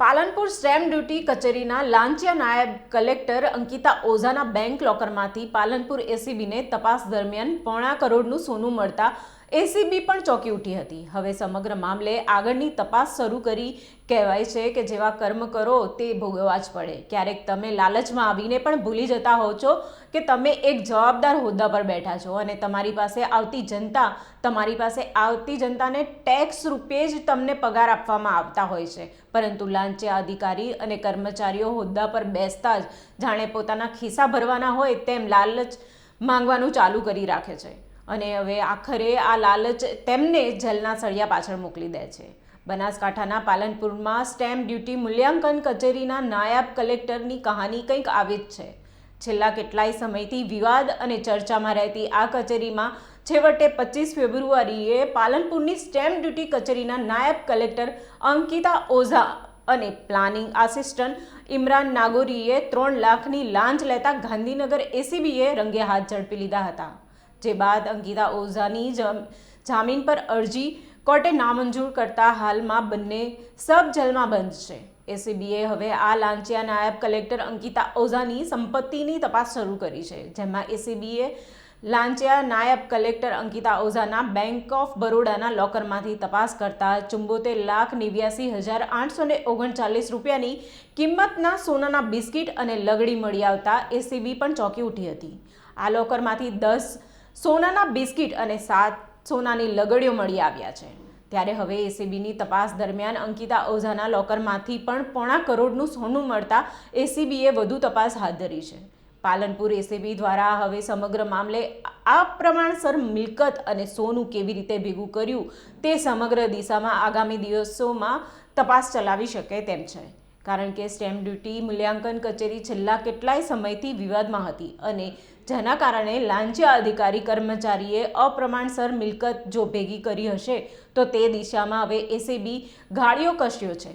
Palanpur stamp duty કચેરીના લાંચિયા નાયબ કલેક્ટર અંકિતા ઓઝાના બેંક લોકરમાંથી પાલનપુર એસીબીને તપાસ દરમિયાન પોણા કરોડનું સોનું મળતા એસીબી પણ ચોંકી ઉઠી હતી. હવે સમગ્ર મામલે આગળની તપાસ શરૂ કરી કહેવાય છે કે જેવા કર્મ કરો તે ભોગવવા જ પડે. ક્યારેક તમે લાલચમાં આવીને પણ ભૂલી જતા હો છો કે તમે એક જવાબદાર હોદ્દા પર બેઠા છો અને તમારી પાસે આવતી જનતા, તમારી પાસે આવતી જનતાને ટેક્સ રૂપે જ તમને પગાર આપવામાં આવતા હોય છે. પરંતુ લાંચિયા અધિકારી અને કર્મચારીઓ હોદ્દા પર બેસતા જ જાણે પોતાના ખિસ્સા ભરવાના હોય તેમ લાલચ માંગવાનું ચાલુ કરી રાખે છે. અને હવે આખરે આ લાલચ તેમને જેલના સળિયા પાછળ મોકલી દે છે. બનાસકાંઠાના પાલનપુરમાં સ્ટેમ્પ ડ્યુટી મૂલ્યાંકન કચેરીના નાયબ કલેક્ટરની કહાની કંઈક આવી જ છે. છેલ્લા કેટલાય સમયથી વિવાદ અને ચર્ચામાં રહેતી આ કચેરીમાં છેવટે પચીસ ફેબ્રુઆરીએ પાલનપુરની સ્ટેમ્પ ડ્યુટી કચેરીના નાયબ કલેક્ટર અંકિતા ઓઝા અને પ્લાનિંગ આસિસ્ટન્ટ ઇમરાન નાગોરીએ ત્રણ લાખની લાંચ લેતા ગાંધીનગર એસીબીએ રંગે હાથ ઝડપી લીધા હતા. જે બાદ અંકિતા ઓઝાની જમ- જામીન પર અરજી કોર્ટે નામંજૂર કરતા હાલમાં બંને સબ જેલમાં બંધ છે. એસીબીએ હવે આ લાંચિયા નાયબ કલેક્ટર અંકિતા ઓઝાની સંપત્તિની તપાસ શરૂ કરી છે, જેમાં એસીબીએ લાંચિયા નાયબ કલેક્ટર અંકિતા ઓઝાના બેંક ઓફ બરોડાના લોકરમાંથી તપાસ કરતા ચુંબોતેર લાખ નેવ્યાસી હજાર આઠસો ને ઓગણચાલીસ રૂપિયાની કિંમતના સોનાના બિસ્કિટ અને લગડી મળી આવતા એસીબી પણ ચોંકી ઉઠી હતી. આ લોકરમાંથી દસ સોનાના બિસ્કિટ અને સાત સોનાની લગડીઓ મળી આવ્યા છે. ત્યારે હવે એસીબીની તપાસ દરમિયાન અંકિતા ઓઝાના લોકરમાંથી પણ પોણા કરોડનું સોનું મળતા એસીબીએ વધુ તપાસ હાથ ધરી છે. પાલનપુર એસીબી દ્વારા હવે સમગ્ર મામલે આ પ્રમાણસર મિલકત અને સોનું કેવી રીતે ભેગું કર્યું તે સમગ્ર દિશામાં આગામી દિવસોમાં તપાસ ચલાવી શકે તેમ છે. કારણ કે સ્ટેમ્પ ડ્યુટી મૂલ્યાંકન કચેરી છેલ્લા કેટલાય સમયથી વિવાદમાં હતી અને જેના કારણે લાંચિયા અધિકારી કર્મચારીએ અપ્રમાણસર મિલકત જો ભેગી કરી હશે, તો તે દિશામાં હવે એસીબી ગાળીઓ કસ્યો છે.